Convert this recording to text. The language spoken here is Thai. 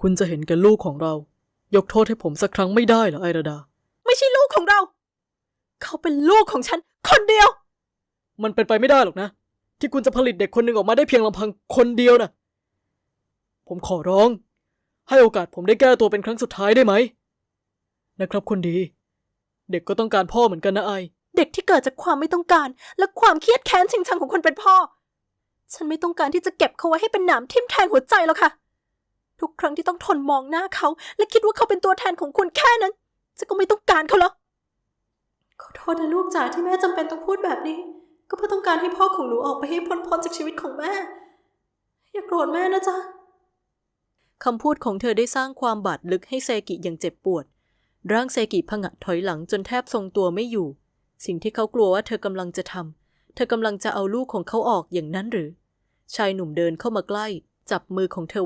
คุณจะเห็นแก่ลูกของเรา ยกโทษให้ผมสักครั้งไม่ได้เหรอไอราดา ไม่ใช่ลูกของเรา เขาเป็นลูกของฉัน คนเดียว มันเป็นไปไม่ได้หรอกนะ ที่คุณจะผลิตเด็กคนหนึ่งออกมาได้เพียงลำพังคนเดียวนะผมขอร้อง ให้โอกาสผมได้แก้ตัวเป็นครั้งสุดท้ายได้ไหม นะครับคนดี เด็กก็ต้องการพ่อเหมือนกันนะไอ เด็กที่เกิดจากความไม่ต้องการ และความเครียดแค้นชิงชังของคนเป็นพ่อ ฉันไม่ต้องการที่จะเก็บเขาไว้ให้เป็นหนามทิ่มแทงหัวใจแล้วค่ะ ทุกครั้งที่ต้องทนมองหน้าเขา และคิดว่าเขาเป็นตัวแทนของคุณแค่นั้นฉันก็ไม่ต้องการเขาแล้วขอโทษนะลูกจ๋าที่แม่จำเป็นต้องพูดแบบนี้ ก็เพื่อต้องการให้พ่อของหนูออกไปให้พ้นพ้นจากชีวิตของแม่ อย่าโกรธแม่นะจ๊ะคำพูดของเธอได้สร้างความบาดลึกให้เซกิอย่างเจ็บปวด ร่างเซกิผงะถอยหลังจนแทบทรงตัวไม่อยู่ สิ่งที่เขากลัวว่าเธอกำลังจะทำเธอกำลังจะเอาลูกของเขาออกอย่างนั้นหรือ ชายหนุ่มเดินเข้ามาใกล้ จับมือของเธอไว้